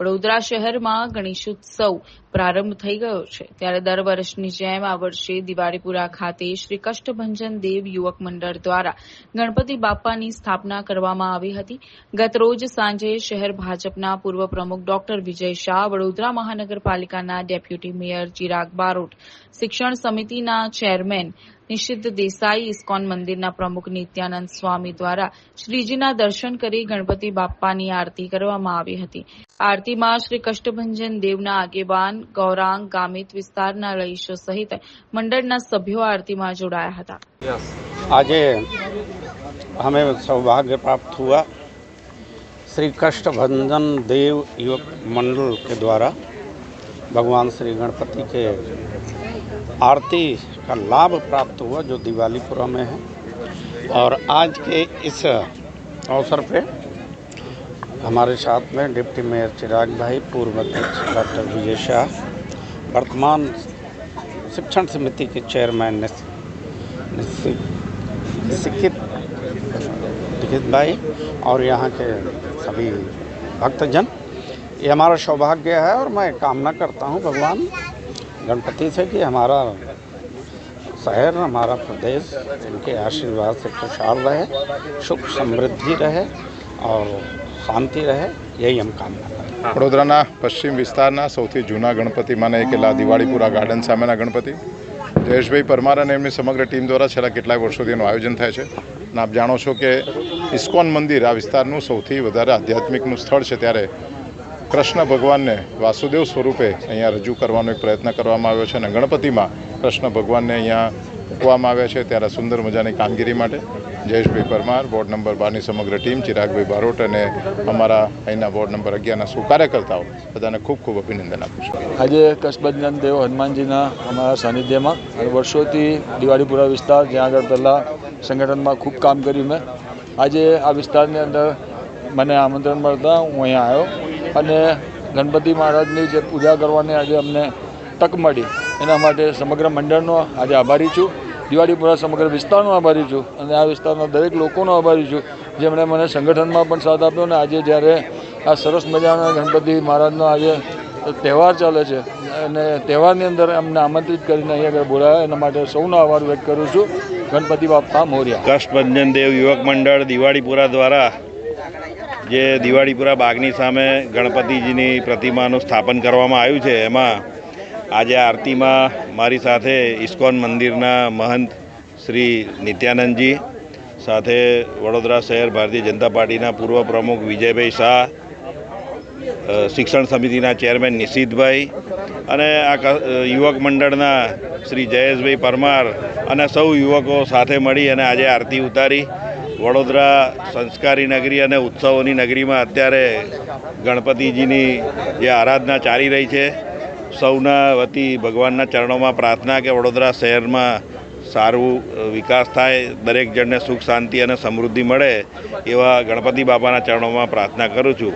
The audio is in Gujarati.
વડોદરા શહેરમાં ગણેશોત્સવ પ્રારંભ થઈ ગયો છે. ત્યારે દર વર્ષની જેમ આ વર્ષે દિવાળીપુરા ખાતે શ્રી કષ્ટભંજન દેવ યુવક મંડળ દ્વારા ગણપતિ બાપ્પાની સ્થાપના કરવામાં આવી હતી. ગત રોજ સાંજે શહેર ભાજપના પૂર્વ પ્રમુખ ડોક્ટર વિજય શાહ, વડોદરા મહાનગરપાલિકાના ડેપ્યુટી મેયર ચિરાગ બારોટ, શિક્ષણ સમિતિના ચેરમેન નિષિદ્ધ દેસાઈ ઇસ્કોન મંદિરના પ્રમુખ નિત્યાનંદ સ્વામી દ્વારા શ્રીજીના દર્શન કરી ગણપતિ બાપ્પાની આરતી કરવામાં આવી હતી આરતીમાં શ્રી કષ્ટભંજન દેવના આગેવાન ગૌરાંગ ગામિત વિસ્તારના રહીશો સહિત મંડળના સભ્યો આરતીમાં જોડાયા હતા આજે हमें सौभाग्य प्राप्त हुआ श्री कष्टभंजन देव युवक मंडल के द्वारा भगवान श्री गणपति के आरती का लाभ प्राप्त हुआ जो दिवालीपुरा में है। और आज के इस अवसर पे हमारे साथ में डिप्टी मेयर चिराग भाई, पूर्व अध्यक्ष डॉक्टर विजय शाह, वर्तमान शिक्षण समिति के चेयरमैन निशिकित लिखित भाई और यहाँ के सभी भक्तजन। ये हमारा सौभाग्य है और मैं कामना करता हूँ भगवान गणपति से कि हमारा शहर हमारा प्रदेश इनके आशीर्वाद से खुशहाल रहे सुख समृद्धि रहे और शांति रहे यही हम कामना करते हैं વડોદરાના પશ્ચિમ વિસ્તારના સૌથી જૂના ગણપતિમાંના એક એલા દિવાળીપુરા ગાર્ડન સામેના ગણપતિ જયેશભાઈ પરમાર અને એમની સમગ્ર ટીમ દ્વારા છેલ્લા કેટલાય વર્ષોથી એનું આયોજન થાય છે અને આપ જાણો છો કે ઇસ્કોન મંદિર આ વિસ્તારનું સૌથી વધારે આધ્યાત્મિકનું સ્થળ છે ત્યારે કૃષ્ણ ભગવાનને વાસુદેવ સ્વરૂપે અહીંયા રજૂ કરવાનો એક પ્રયત્ન કરવામાં આવ્યો છે અને ગણપતિમાં કૃષ્ણ ભગવાનને અહીંયા મૂકવામાં આવ્યા છે ત્યારે સુંદર મજાની કામગીરી માટે. જયેશભાઈ પરમાર, વોર્ડ નંબર બારની સમગ્ર ટીમ, ચિરાગભાઈ બારોટ અને અમારા અહીંના વોર્ડ નંબર અગિયારના સુ કાર્યકર્તાઓ બધાને ખૂબ ખૂબ અભિનંદન આપું છું. આજે કચ્છબંધન દેવ હનુમાનજીના અમારા સાનિધ્યમાં અને વર્ષોથી દિવાળીપુરા વિસ્તાર, જ્યાં આગળ પહેલાં સંગઠનમાં ખૂબ કામ કર્યું મેં. આજે આ વિસ્તારની અંદર મને આમંત્રણ મળતા હું અહીંયા આવ્યો. અને ગણપતિ મહારાજની જે પૂજા કરવાની આજે અમને તક મળી. એના માટે સમગ્ર મંડળનો આજે આભારી છું. દિવાળીપુરા સમગ્ર વિસ્તારનો આભારી છું અને આ વિસ્તારના દરેક લોકોનો આભારી છું. જેમણે મને સંગઠનમાં પણ સાથ આપ્યો અને આજે જ્યારે આ સરસ મજાના ગણપતિ મહારાજનો આજે તહેવાર ચાલે છે અને તહેવારની અંદર અમને આમંત્રિત કરીને અહીં આગળ બોલાવ્યા એના માટે સૌનો આભાર વ્યક્ત કરું છું. ગણપતિ બાપા મોર્યા. કષ્ટભંજન દેવ યુવક મંડળ દિવાળીપુરા દ્વારા જે દિવાળીપુરા બાગની સામે ગણપતિજીની પ્રતિમાનું સ્થાપન કરવામાં આવ્યું છે, એમાં આજે આરતીમાં મારી સાથે ઇસ્કોન મંદિરના મહંત શ્રી નિત્યાનંદજી, સાથે વડોદરા શહેર ભારતીય જનતા પાર્ટીના પૂર્વ પ્રમુખ વિજયભાઈ શાહ શિક્ષણ સમિતિના ચેરમેન નિશિતભાઈ અને આ યુવક મંડળના શ્રી જયેશભાઈ પરમાર અને સૌ યુવકો સાથે મળી અને આજે આરતી ઉતારી. વડોદરા સંસ્કારી નગરી અને ઉત્સવોની નગરીમાં અત્યારે ગણપતિજીની જે આરાધના ચાલી રહી છે. સૌના વતી ભગવાનના ચરણોમાં પ્રાર્થના કે વડોદરા શહેરમાં સારું વિકાસ થાય, દરેક જણને સુખ, શાંતિ અને સમૃદ્ધિ મળે એવા ગણપતિ બાપાના ચરણોમાં પ્રાર્થના કરું છું.